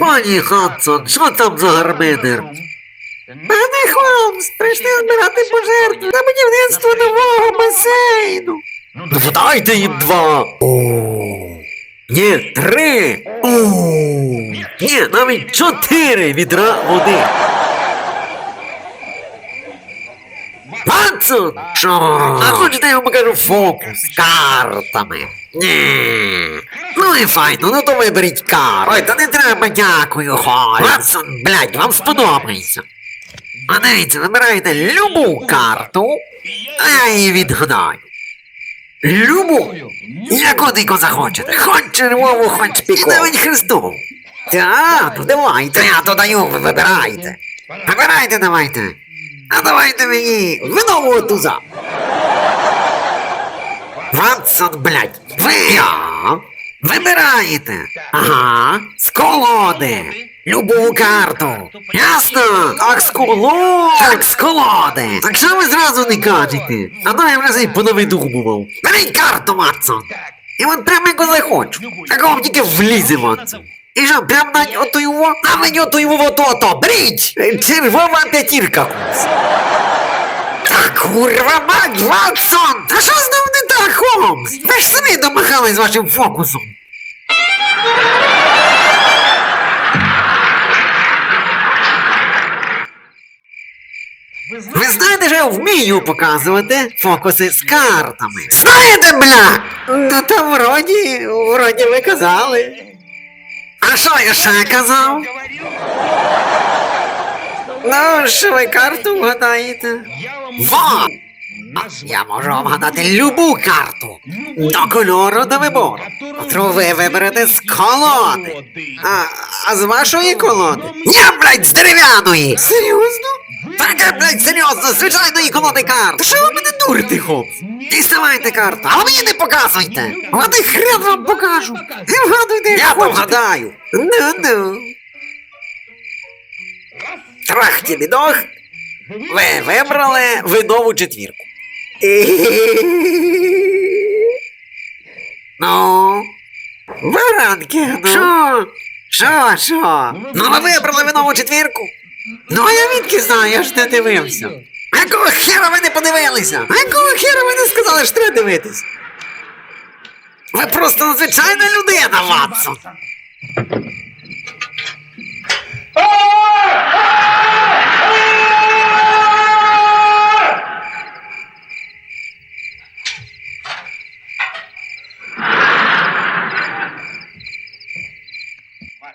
Пані Хадсон, що там за гармидер? Пане Холмс, прийшли збирати пожертви на будівництво нового басейну. Ну, дайте їм два. Ні, три. Ні, навіть чотири відра води. Що? А хочете я вам покажу фокус з картами? Ні. Ну і файно, ну то виберіть карту. Ой, та не треба, дякую. Ватсон, блядь, вам сподобається. А дивіться, вибираєте любу карту, а я її відгадаю. Любу? Яку дико захочете. Хоч червову, хоч піку. І навіть хрестову. Так, то давайте. Я то даю, ви вибирайте. Вибирайте давайте. А давайте мені винового туза. Ватсон, блядь, ви я. Вибираєте. Ага, з колоди. Любу карту. Ясно? Так, з колоди. Так, з колоди. Так що ви зразу не кажете? А то я вже й понавидумував. Беріть карту, Ватсон. І от прямо як захочу. Так вам тільки влізе, Ватсон. І що, прям на ото його? А мені ото його ото, беріть! Червова п'ятірка. Та курва мать, Ватсон! Та що знов не так, Холмс? Ви ж самі домахались вашим фокусом. Ви знаєте, що я вмію показувати фокуси з картами. Знаєте, бля? Та вроді, вроді ви казали. А що я ще казав? Ну, що ви карту вгадаєте? Во! Я можу вам гадати любу карту. До кольору до вибору. Котру ви виберете з колоди. А, а з вашої колоди? Я, блядь, з дерев'яної! Серйозно? Так, я, блядь, серйозно, з звичайної колоди карт. Та що ви мене дурите, хлопці? Діставайте карту, але мені не показуйте. От і хрен вам покажу. І вгадуйте, як Я вгадаю. Ну-ну. Трахті бідох. Ви вибрали видову четвірку. Ну. Баранки, ну. Що? Що, що? Ну ви вибрали винову четвірку? Ну а я відки знаю, я ж не дивився. А якого хера ви не подивилися? А якого хера ви не сказали, що треба дивитись? Ви просто надзвичайна людина, Ватсон.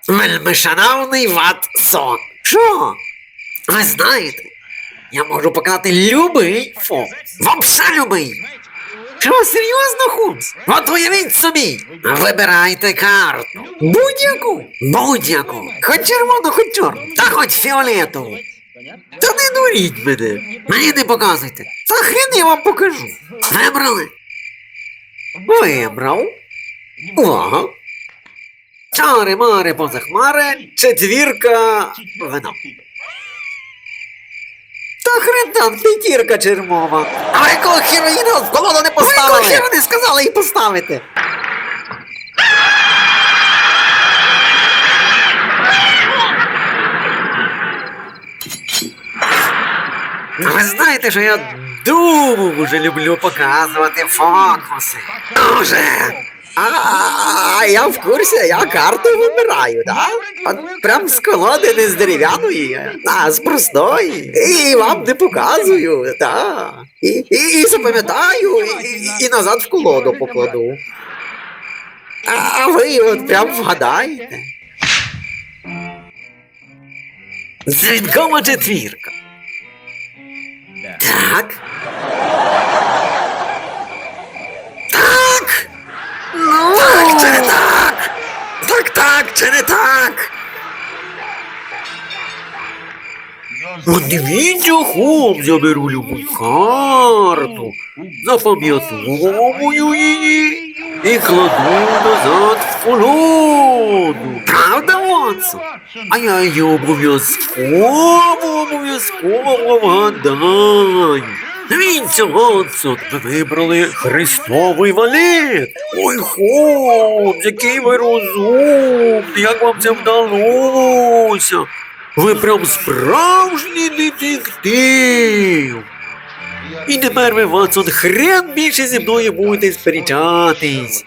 Вельмишановний Ватсон. Що? Ви знаєте, я можу показати любий фон. Вообще любий. Що, серйозно, Хумс? От уявіть собі. Вибирайте карту. Будь-яку. Будь-яку. Хоч червону, хоч чорну. Та хоч фіолетову. Та не дуріть мене. Мені не показуйте. Та хрен я вам покажу. Вибрали? Вибрав. Ага. Чари мари поза хмари, четвірка вино. Хрен там п'ятірка червова. А якого хіра її в колоду не поставили? Якого хіра не сказали її поставити? Ви знаєте, що я дуже люблю показувати фокуси. Дуже. А, я в курсі, я карту вибираю, да? От прям з колоди не з дерев'яної, а з простої. І вам не показую, да. І, і, і запам'ятаю, і, і, назад в колоду покладу. А, ви от прям вгадаєте. Дзвінкова четвірка. Так. От дивіться, Холмс, я беру любу карту, запам'ятовую її і кладу назад в колоду. Правда, Ватсон? А я її обов'язково, обов'язково вгадаю. Дивіться, Ватсон, ви вибрали Христовий валет. Ой, хлопці, який ви розумний, як вам це вдалося? Ви прям справжній детектив. І тепер ви, Ватсон, хрен більше зі мною будете сперечатись.